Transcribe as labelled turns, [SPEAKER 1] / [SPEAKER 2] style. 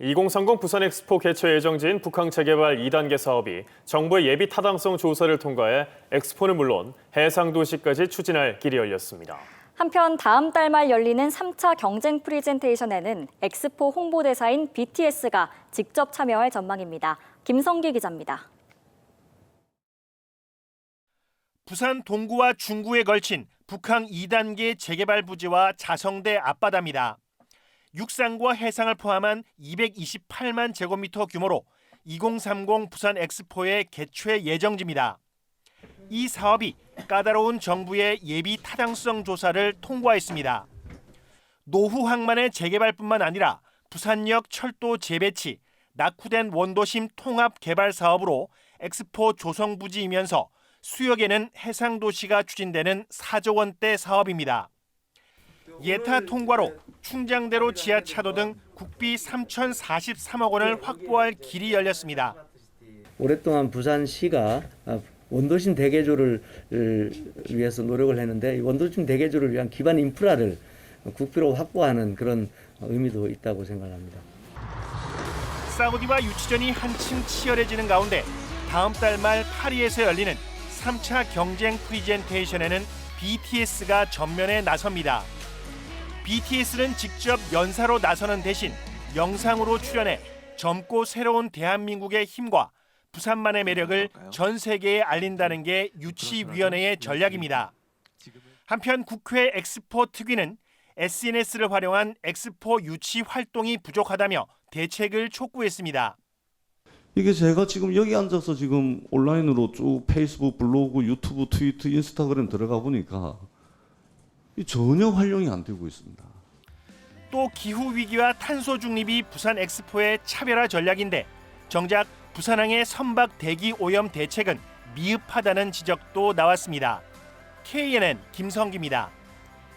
[SPEAKER 1] 2030 부산 엑스포 개최 예정지인 북항 재개발 2단계 사업이 정부의 예비 타당성 조사를 통과해 엑스포는 물론 해상 도시까지 추진할 길이 열렸습니다.
[SPEAKER 2] 한편 다음 달 말 열리는 3차 경쟁 프리젠테이션에는 엑스포 홍보대사인 BTS가 직접 참여할 전망입니다. 김성기 기자입니다.
[SPEAKER 3] 부산 동구와 중구에 걸친 북항 2단계 재개발 부지와 자성대 앞바다입니다. 육상과 해상을 포함한 228만 제곱미터 규모로 2030 부산 엑스포의 개최 예정지입니다. 이 사업이 까다로운 정부의 예비 타당성 조사를 통과했습니다. 노후 항만의 재개발뿐만 아니라 부산역 철도 재배치, 낙후된 원도심 통합 개발 사업으로 엑스포 조성 부지이면서 수역에는 해상 도시가 추진되는 4조 원대 사업입니다. 예타 통과로 충장대로 지하차도 등 국비 3,043억 원을 확보할 길이 열렸습니다.
[SPEAKER 4] 오랫동안 부산시가 아, 원도심 대개조를 위해서 노력을 했는데 이 원도심 대개조를 위한 기반 인프라를 국비로 확보하는 그런 의미도 있다고 생각합니다.
[SPEAKER 3] 사우디와 유치전이 한층 치열해지는 가운데 다음 달 말 파리에서 열리는 3차 경쟁 프리젠테이션에는 BTS가 전면에 나섭니다. BTS는 직접 연사로 나서는 대신 영상으로 출연해 젊고 새로운 대한민국의 힘과 부산만의 매력을 전 세계에 알린다는 게 유치위원회의 전략입니다. 한편 국회 엑스포 특위는 SNS를 활용한 엑스포 유치 활동이 부족하다며 대책을 촉구했습니다.
[SPEAKER 5] 이게 제가 지금 여기 앉아서 지금 온라인으로 쭉 페이스북, 블로그, 유튜브, 트위터, 인스타그램 들어가 보니까 이 전혀 활용이 안 되고 있습니다.
[SPEAKER 3] 또 기후 위기와 탄소 중립이 부산 엑스포의 차별화 전략인데 정작 부산항의 선박 대기 오염 대책은 미흡하다는 지적도 나왔습니다. KNN 김성기입니다.